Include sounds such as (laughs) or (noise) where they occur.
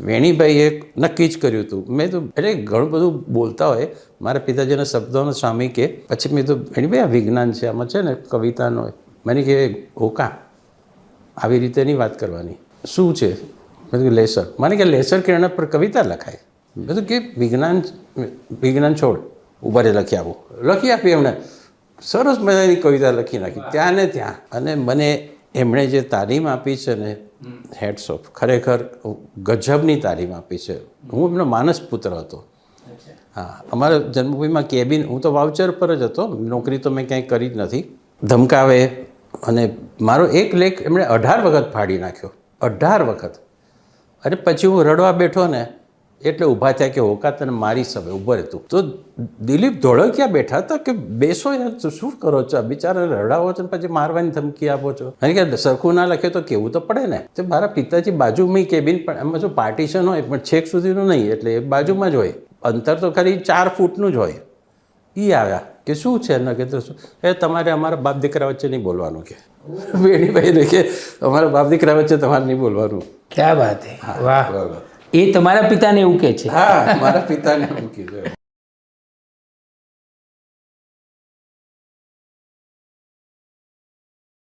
વેણીભાઈએ નક્કી જ કર્યું હતું. મેં તો એટલે ઘણું બધું બોલતા હોય. મારા પિતાજીના શબ્દોનો સ્વામી કે પછી મેં તો વેણીભાઈ, આ વિજ્ઞાન છે, આમાં છે ને કવિતાનો મને કે ઓકા આવી રીતે નહીં વાત કરવાની. શું છે? મેં કીધું લેસર. મને કે, લેસર કિરણ પર કવિતા લખાય. કીધું કે, વિજ્ઞાન વિજ્ઞાન છોડ ઊભા રે લખી આપું. લખી આપી એમણે સરસ મજાની કવિતા લખી નાખી, ત્યાં ને ત્યાં. અને મને એમણે જે તાલીમ આપી છે ને હેડ્સ ઓફ ખરેખર ગજબની તાલીમ આપી છે. હું એમનો માનસ પુત્ર હતો. હા અમારા જન્મભૂમિમાં કેબિન હું તો વાઉચર પર જ હતો. નોકરી તો મેં ક્યાંય કરી જ નથી. ધમકાવે અને મારો એક લેખ એમણે અઢાર વખત ફાડી નાખ્યો. અઢાર વખત. અને પછી હું રડવા બેઠો ને એટલે ઊભા થયા કે હોકા તને મારી હવે ઊભો રહેતું તો. દિલીપ ધોળકિયા બેઠા હતા કે બેસો યાર શું કરો છો? બિચારા રડાવો છો પછી મારવાની ધમકી આપો છો? અને કે સરખું ના લખે તો કેવું તો પડે ને? તો મારા પિતાજી બાજુમાં કેબિન પણ એમાં જો પાર્ટીશન હોય પણ છેક સુધીનું નહીં એટલે એ બાજુમાં જ હોય. અંતર તો ખાલી ચાર ફૂટનું જ હોય. એ આવ્યા કે શું છે? ન કે તો શું? એ તમારે અમારા બાપ દીકરા વચ્ચે નહીં બોલવાનું કે. (laughs) વેણીભાઈને કે અમારા બાપ દીકરા વચ્ચે તમારે નહીં બોલવાનું. ક્યાં વાત હે? વાહ. એ તમારા પિતાને એવું કે છે. હા મારા પિતાને એમ કીધું